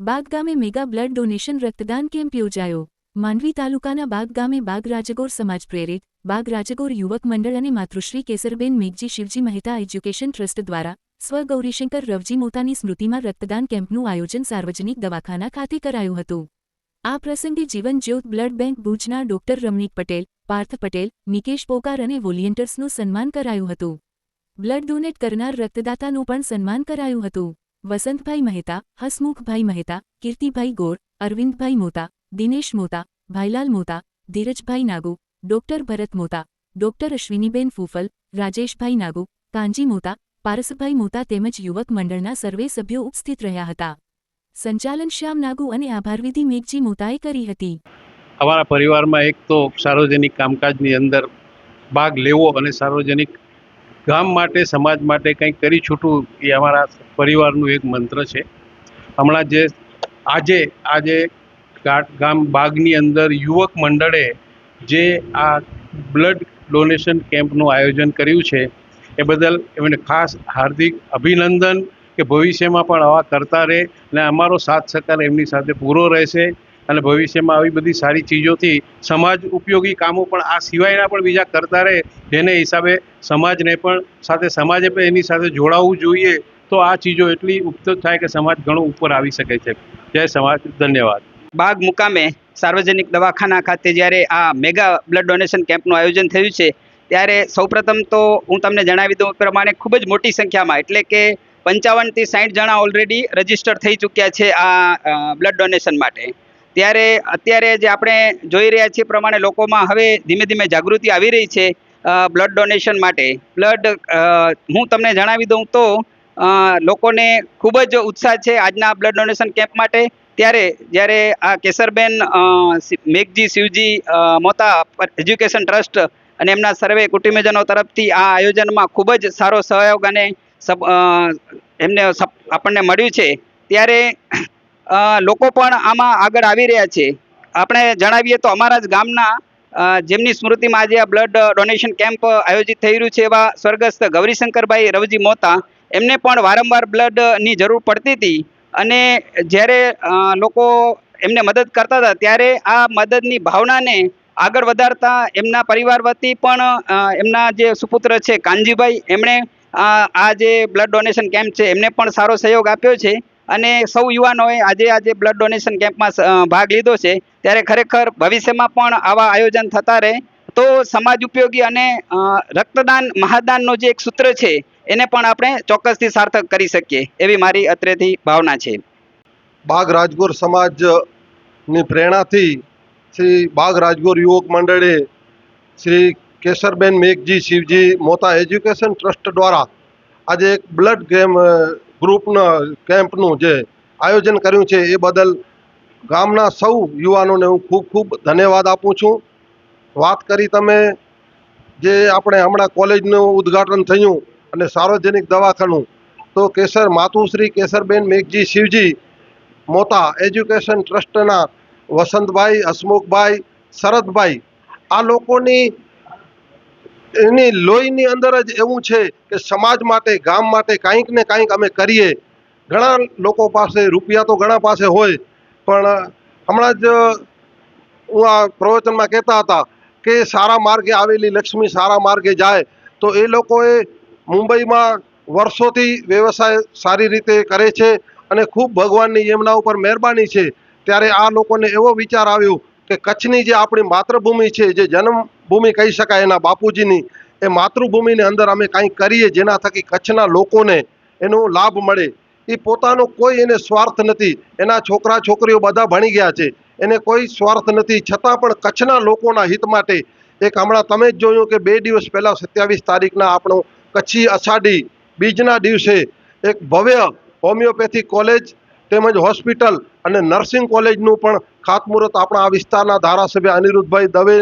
બાગ ગામે mega blood donation રક્તદાન camp યોજાયો. માંડવી તાલુકાના બાગ ગામે બાગ રાજગોર સમાજ પ્રેરિત, બાગ રાજગોર યુવક મંડળ અને માતૃશ્રી કેસરબેન મેઘજી શિવજી મહેતા એજ્યુકેશન ટ્રસ્ટ દ્વારા સ્વ ગૌરીશંકર રવજી મોતાની સ્મૃતિમાં રક્તદાન કેમ્પનું આયોજન સાર્વજનિક દવાખાના ખાતે કરાયું હતું. આ પ્રસંગે જીવન જ્યોત બ્લડ બેંક ભુજના ડોક્ટર રમણીક પટેલ, પાર્થ પટેલ, નિકેશ પોકાર અને વોલિયન્ટર્સનું સન્માન કરાયું હતું. બ્લડ ડોનેટ કરનાર રક્તદાતાનું પણ સન્માન કરાયું હતું. વસંતભાઈ મહેતા, હસમુખભાઈ મહેતા, કીર્તિભાઈ ગોર, અરવિંદભાઈ મોતા, દિનેશ મોતા, ભાઈલાલ મોતા, ધીરજભાઈ નાગુ, ડોક્ટર ભરત મોતા, ડોક્ટર અશ્વિનીબેન ફૂફલ, રાજેશભાઈ નાગુ કાંજી મોતા, પારસભાઈ મોતા તેમજ યુવક મંડળના સર્વે સભ્યો ઉપસ્થિત રહ્યા હતા. સંચાલન શ્યામ નાગુ અને આભારવિધિ મેઘજી મોતાએ કરી હતી. અમારા પરિવારમાં એક તો સાર્વજનિક કામકાજની અંદર ભાગ લેવો અને સાર્વજનિક ગામ માટે, સમાજ માટે કંઈક કરી છૂટવું એ અમારા પરિવારનું એક મંત્ર છે. હમણાં જે આજે આજે ગામ બાગની અંદર યુવક મંડળે જે આ બ્લડ ડોનેશન કેમ્પનું આયોજન કર્યું છે, એ બદલ એમને ખાસ હાર્દિક અભિનંદન કે ભવિષ્યમાં પણ આવા કરતા રહે અને અમારો સાથ સહકાર એમની સાથે પૂરો રહેશે. અને ભવિષ્યમાં આવી બધી સારી ચીજોથી સમાજ ઉપયોગી કામો પણ આ સિવાયના પણ બીજા કરતા રહે, જેને હિસાબે સમાજને પણ સાથે સમાજે પણ એની સાથે જોડાવવું જોઈએ, તો આ ચીજો એટલી ઉપત થાય કે સમાજ ઘણો ઉપર આવી શકે છે. જય સમાજ, ધન્યવાદ. બાગ મુકામે સાર્વજનિક દવાખાના ખાતે જ્યારે આ મેગા બ્લડ ડોનેશન કેમ્પનું આયોજન થયું છે, ત્યારે સૌપ્રથમ તો હું તમને જણાવી દઉં પ્રમાણે ખૂબ જ મોટી સંખ્યામાં, એટલે કે પંચાવનથી સાઠ જણા ઓલરેડી રજિસ્ટર થઈ ચૂક્યા છે આ બ્લડ ડોનેશન માટે. ત્યારે અત્યારે જે આપણે જોઈ રહ્યા છીએ પ્રમાણે લોકોમાં હવે ધીમે ધીમે જાગૃતિ આવી રહી છે બ્લડ ડોનેશન માટે. બ્લડ હું તમને જણાવી દઉં તો લોકોને ખૂબ જ ઉત્સાહ છે આજના બ્લડ ડોનેશન કેમ્પ માટે. ત્યારે જ્યારે આ કેસરબેન મેઘજી, શિવજી મોતા એજ્યુકેશન ટ્રસ્ટ અને એમના સર્વે કુટુંબીજનો તરફથી આ આયોજનમાં ખૂબ જ સારો સહયોગ અને એમને આપણને મળ્યું છે. ત્યારે લોકો પણ આમાં આગળ આવી રહ્યા છે. આપણે જણાવીએ તો અમારા જ ગામના જેમની સ્મૃતિમાં આજે આ બ્લડ ડોનેશન કેમ્પ આયોજિત થઈ રહ્યું છે એવા સ્વર્ગસ્થ ગૌરીશંકરભાઈ રવજી મોતા, એમને પણ વારંવાર બ્લડની જરૂર પડતી હતી. અને જ્યારે લોકો એમને મદદ કરતા હતા, ત્યારે આ મદદની ભાવનાને આગળ વધારતા એમના પરિવાર વતી પણ એમના જે સુપુત્ર છે કાનજીભાઈ, એમણે આ જે બ્લડ ડોનેશન કેમ્પ છે, એમને પણ સારો સહયોગ આપ્યો છે. અને સૌ યુવાનોએ આજે આજે બ્લડ ડોનેશન કેમ્પમાં ભાગ લીધો છે. ત્યારે ખરેખર ભવિષ્યમાં પણ આવા આયોજન થતા રહે. તો સમાજ ઉપયોગી અને રક્તદાન, મહાદાનનો જે એક સૂત્ર છે, એને પણ આપણે ચોક્કસથી સાર્થક કરી શકીએ. એવી મારી અત્રેથી ભાવના છે. બાગ રાજગોર સમાજની પ્રેરણાથી શ્રી બાગ રાજગોર યુવક મંડળે શ્રી કેસરબેન મેઘજી, શિવજી મોતા એજ્યુકેશન ટ્રસ્ટ દ્વારા આજે એક બ્લડ ગેમ ગ્રુપના કેમ્પનું જે આયોજન કર્યું છે એ બદલ ગામના સૌ યુવાનોને હું ખૂબ ખૂબ ધન્યવાદ આપું છું. વાત કરી તમે જે આપણે હમણાં કોલેજનું ઉદ્ઘાટન થયું અને સાર્વજનિક દવાખાનું, તો કેસર માતુશ્રી, કેસરબેન મેઘજી, શિવજી મોતા એજ્યુકેશન ટ્રસ્ટના વસંતભાઈ, હસમુખભાઈ, શરદભાઈ, આ લોકોની એની લોહીની અંદર જ એવું છે કે સમાજ માટે, ગામ માટે કાંઈક ને કાંઈક અમે કરીએ. ઘણા લોકો પાસે રૂપિયા તો ઘણા પાસે હોય, પણ હમણાં જ હું આ પ્રવચનમાં કહેતા હતા કે સારા માર્ગે આવેલી લક્ષ્મી સારા માર્ગે જાય, તો એ લોકોએ મુંબઈમાં વર્ષોથી વ્યવસાય સારી રીતે કરે છે અને ખૂબ ભગવાનની એમના ઉપર મહેરબાની છે. ત્યારે આ લોકોને એવો વિચાર આવ્યો કે કચ્છની જે આપણી માતૃભૂમિ છે, જે જન્મભૂમિ કહી શકાય, એના બાપુજીની, એ માતૃભૂમિની અંદર અમે કાંઈ કરીએ, જેના થકી કચ્છના લોકોને એનો લાભ મળે. એ પોતાનો કોઈ એને સ્વાર્થ નથી. એના છોકરા છોકરીઓ બધા ભણી ગયા છે. એને કોઈ સ્વાર્થ નથી. છતાં પણ કચ્છના લોકોના હિત માટે એક હમણાં તમે જ જોયું કે બે દિવસ પહેલાં સત્યાવીસ તારીખના આપણો કચ્છી અષાઢી બીજના દિવસે એક ભવ્ય હોમિયોપેથી કોલેજ તેમજ હોસ્પિટલ અને નર્સિંગ કોલેજનું પણ ખાતમુહૂર્ત આપણા આ વિસ્તારના ધારાસભ્ય અનિરુદ્ધભાઈ દવે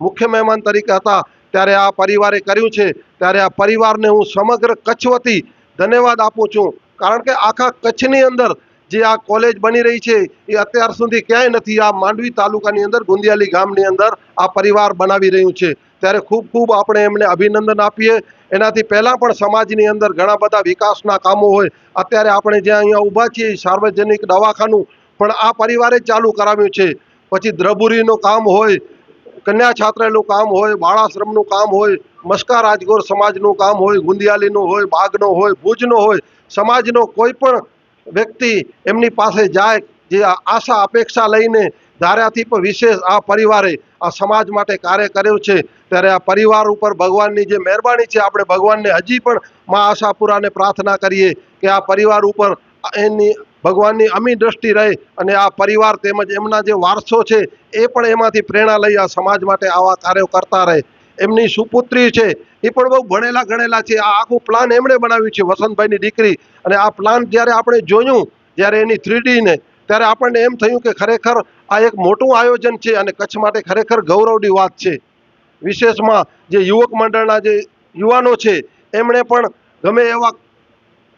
મુખ્ય મહેમાન તરીકે હતા. ત્યારે આ પરિવારે કર્યું છે. ત્યારે આ પરિવારને હું સમગ્ર કચ્છ વતી ધન્યવાદ આપું છું. કારણ કે આખા કચ્છની અંદર જે આ કોલેજ બની રહી છે, એ અત્યાર સુધી ક્યાંય નથી. આ માંડવી તાલુકાની અંદર, ગુંદિયાલી ગામની અંદર આ પરિવાર બનાવી રહ્યું છે. ત્યારે ખૂબ ખૂબ આપણે એમને અભિનંદન આપીએ. એનાથી પહેલાં પણ સમાજની અંદર ઘણા બધા વિકાસના કામો હોય. અત્યારે આપણે જ્યાં અહીંયા ઊભા છીએ, સાર્વજનિક દવાખાનું પણ આ પરિવારે ચાલુ કરાવ્યું છે. પછી દ્રબુરીનું કામ હોય કન્યા છાત્રાલયનું કામ હોય, બાળાશ્રમનું કામ હોય, મસ્કા રાજગોર સમાજનું કામ હોય, ગુંદિયાલીનું હોય, બાગનો હોય, ભુજનો હોય, સમાજનો કોઈ પણ વ્યક્તિ એમની પાસે જાય, જે આશા, અપેક્ષા લઈને ધાર્યાથી પણ વિશેષ આ પરિવારે આ સમાજ માટે કાર્ય કર્યું છે, ત્યારે આ પરિવાર ઉપર ભગવાનની જે મહેરબાની છે, આપણે ભગવાનને હજી પણ મા આશાપુરાને પ્રાર્થના કરીએ કે આ પરિવાર ઉપર એની ભગવાનની અમી દ્રષ્ટિ રહે અને આ પરિવાર તેમજ એમના જે વારસો છે, એ પણ એમાંથી પ્રેરણા લઈ આ સમાજ માટે આવા કાર્યો કરતા રહે. એમની સુપુત્રી છે, એ પણ બહુ ભણેલા ગણેલા છે. આ આખું પ્લાન એમણે બનાવ્યું છે વસંતભાઈની દીકરી. અને આ પ્લાન જ્યારે આપણે જોયું, જ્યારે એની થ્રીડીને ત્યારે આપણને એમ થયું કે ખરેખર આ એક મોટું આયોજન છે અને કચ્છ માટે ખરેખર ગૌરવની વાત છે. વિશેષમાં જે યુવક મંડળના જે યુવાનો છે, એમણે પણ ગમે એવા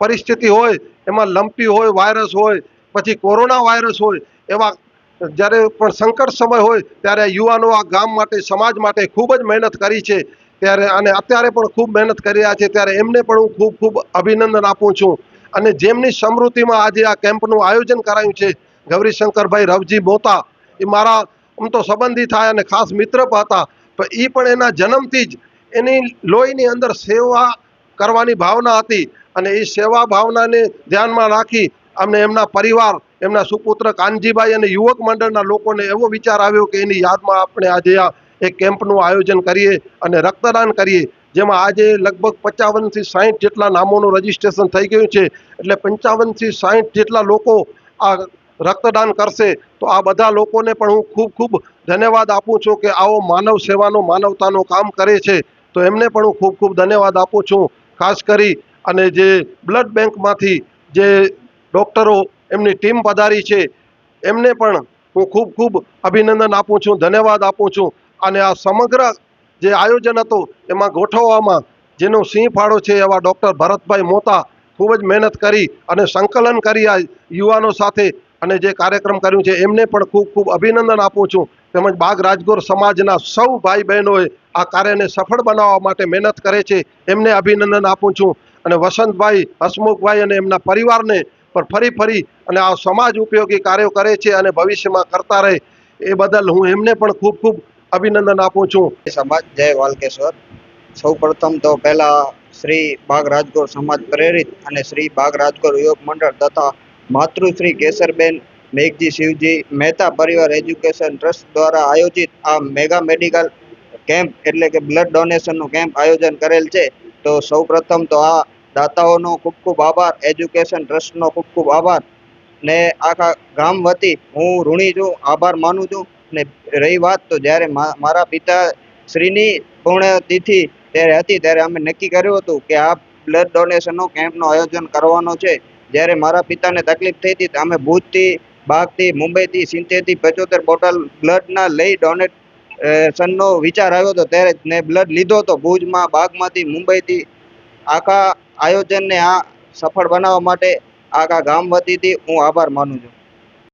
પરિસ્થિતિ હોય એમાં લંપી હોય, વાયરસ હોય, પછી કોરોના વાયરસ હોય, એવા જ્યારે પણ સંકટ સમય હોય, ત્યારે યુવાનો આ ગામ માટે, સમાજ માટે ખૂબ જ મહેનત કરી છે. ત્યારે અને અત્યારે પણ ખૂબ મહેનત કરી રહ્યા છે. ત્યારે એમને પણ હું ખૂબ ખૂબ અભિનંદન આપું છું. અને જેમની સમૃદ્ધિમાં આજે આ કેમ્પનું આયોજન કરાયું છે, ગૌરીશંકરભાઈ રવજી બોતા, એ મારા આમ તો સંબંધી થાય અને ખાસ મિત્ર હતા, પણ એ પણ એના જન્મથી જ એની લોહીની અંદર સેવા કરવાની ભાવના હતી. અને એ સેવા ભાવનાને ધ્યાનમાં રાખી અમને એમના પરિવાર, એમના સુપુત્ર કાનજીભાઈ અને યુવક મંડળના લોકોને એવો વિચાર આવ્યો કે એની યાદમાં આપણે આજે આ એક કેમ્પનું આયોજન કરીએ અને રક્તદાન કરીએ, જેમાં આજે લગભગ પંચાવનથી સાહીઠ જેટલા નામોનું રજીસ્ટ્રેશન થઈ ગયું છે. એટલે પંચાવનથી સાહીઠ જેટલા લોકો આ રક્તદાન કરશે. તો આ બધા લોકોને પણ હું ખૂબ ખૂબ ધન્યવાદ આપું છું કે આવો માનવ સેવાનો માનવતાનો કામ કરે છે. તો એમને પણ હું ખૂબ ખૂબ ધન્યવાદ આપું છું. ખાસ કરી અને જે બ્લડ બેંકમાંથી જે ડૉક્ટરો એમની ટીમ પધારી છે, એમને પણ હું ખૂબ ખૂબ અભિનંદન આપું છું, ધન્યવાદ આપું છું. અને આ સમગ્ર જે આયોજન હતું, એમાં ગોઠવવામાં જેનો સિંહ ફાળો છે, એવા ડૉક્ટર ભરતભાઈ મોતા ખૂબ જ મહેનત કરી અને સંકલન કરી આ યુવાનો સાથે અને જે કાર્યક્રમ કર્યું છે, એમને પણ ખૂબ ખૂબ અભિનંદન આપું છું. તેમજ બાગ રાજગોર સમાજના સૌ ભાઈ બહેનોએ આ કાર્યને સફળ બનાવવા માટે મહેનત કરે છે, એમને અભિનંદન આપું છું. અને વસંતભાઈ, હસમુખભાઈ અને એમના પરિવારને પણ ફરી ફરી અને આ સમાજ ઉપયોગી કાર્યો કરે છે અને ભવિષ્યમાં કરતા રહે, એ બદલ હું એમને પણ ખૂબ ખૂબ અભિનંદન આપું છું. સમાજ, જય વાલકેશ્વર. સૌ પ્રથમ તો પહેલાં શ્રી બાગ રાજગોર સમાજ પ્રેરિત અને શ્રી બાગ રાજગોર યોગ મંડળ તથા માતૃશ્રી કેસરબેન મેઘજી શિવજી મહેતા પરિવાર એજ્યુકેશન ટ્રસ્ટ દ્વારા આયોજિત આ મેગા મેડિકલ કેમ્પ એટલે કે બ્લડ ડોનેશનનું કેમ્પ આયોજન કરેલ છે. તો સૌ પ્રથમ તો આ દાતાઓનો ખૂબ ખૂબ આભાર એજ્યુકેશન ટ્રસ્ટનો ખૂબ ખૂબ આભાર. ને આખા ગામ વતી હું ઋણી છું, આભાર માનું છું. ને રહી વાત તો જ્યારે મારા પિતા શ્રીની પુણ્યતિથિ ત્યારે હતી ત્યારે અમે નક્કી કર્યું હતું કે આ બ્લડ ડોનેશનનો કેમ્પનું આયોજન કરવાનો છે. જ્યારે મારા પિતાને તકલીફ થઈ હતી અમે ભૂજથી, બાગથી, મુંબઈથી, સિત્તેરથી પંચોતેર બોટલ બ્લડના લઈ ડોનેટ સનનો વિચાર આવ્યો હતો ત્યારે ને બ્લડ લીધો હતો ભુજમાં, બાગમાંથી, મુંબઈથી આખા આયોજનને આ સફળ બનાવવા માટે આખા ગામ વતીથી હું આભાર માનું છું.